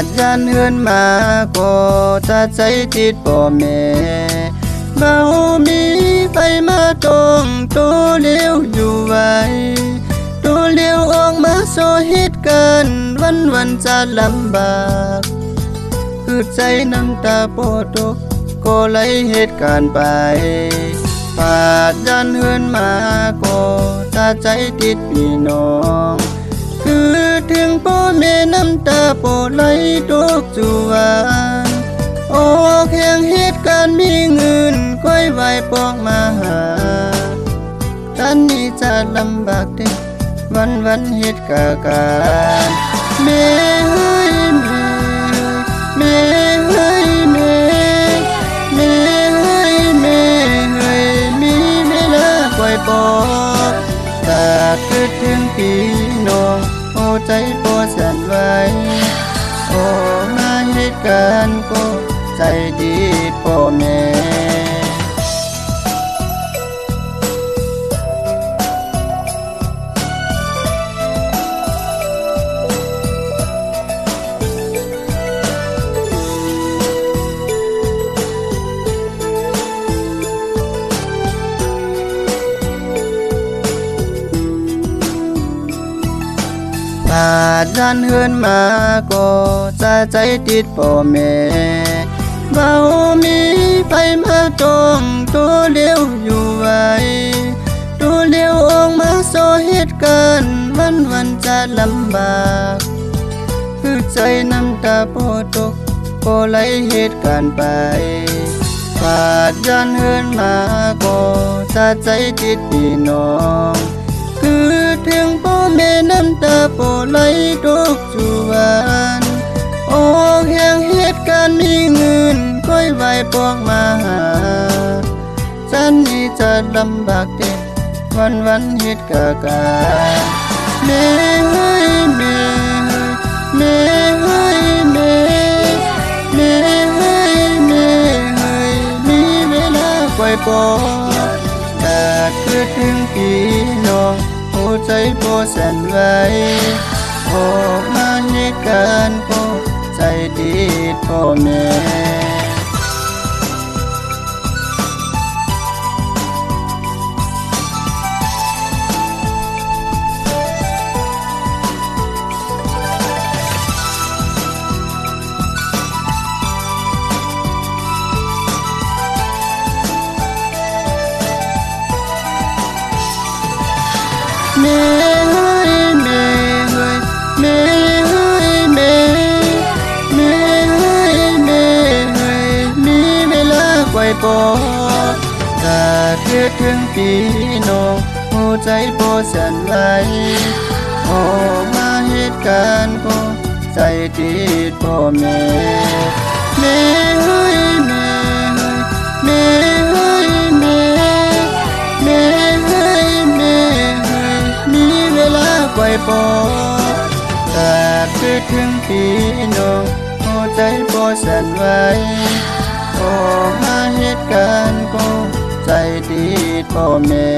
อาจยันเฮือนมาก็จะใจติดพ่อแม่เบามีไฟมาตรงตัวเลี้ยวอยู่ไว้ตัวเลี้ยวออกมาโซฮิตกันวันวันจะลำบากคือใจน้ำตาโปตกก็ไหลเหตุการณ์ไปปาดยันเฮือนมาก็ตาใจติดพี่น้อง ถึงพ่อแม่น้ำตาโปไหลตกจวนโอ้แข่งเหตุการณ์มีเงินก้อยไหวปอกมาหาท่านนี้จะลำบากเด็กวันวันเหตุกาการแม่เฮ้ยแม่แม่เฮ้ยแม่แม่เฮ้ยแม่เฮ้ยมีเวลาปล่อยปอกตาคิดถึงพี่น้อง ใจโปสั่นไหวโอ้มาเหตุการณ์ก็ใจดีพ่อแม่าดยันเฮือนมาก็จะใจติดพ่อแม่เบามีไฟมาตรงตัวเลี้ยวอยู่ไว้ตัวเลี้ยวออกมาโซเหตุการณ์วันวันจะลำบากคือใจน้ำตาโปตกก็ไหลเหตุการณ์ไปปาดยันเฮือนมาก็จะใจติดพี่น้องคือถึงพ แม่น้ำตาโปไหลทุกจวนโอ้แห่งเหตุการณ์มีเงินก้อยไหวปอกมาหาฉันนี่จะลำบากเด็วันวันเหตุกาการแม่เฮ้ยแม่แม่เฮ้ยแม่แม่เฮ้ยแม่เฮ้ยมีเวลาปล่อยปอกแต่คือถึงพี่น้อง ใจโปแสนไว้ออมาในการณ์ก็ใจดีพ่อแม่ ยแม่เฮ้ยแม่แม่เฮ้ยแม่เฮ้ยมีเวลาปล่อถึงพี่น้องหัวใจโปสั่นไหวโอมาเหตุการณ์ก็ใจติดพ่อแม่แม่เฮ้ยแม่แม่เฮ้ยแม่แม่เฮ้ยแม่มีเวลาปล่อยปอก แต่คือถึงพี่น้องหัวใจโปสั่นไหวโอ้มาเหตุการณ์ก็ใจดีพ่อแม่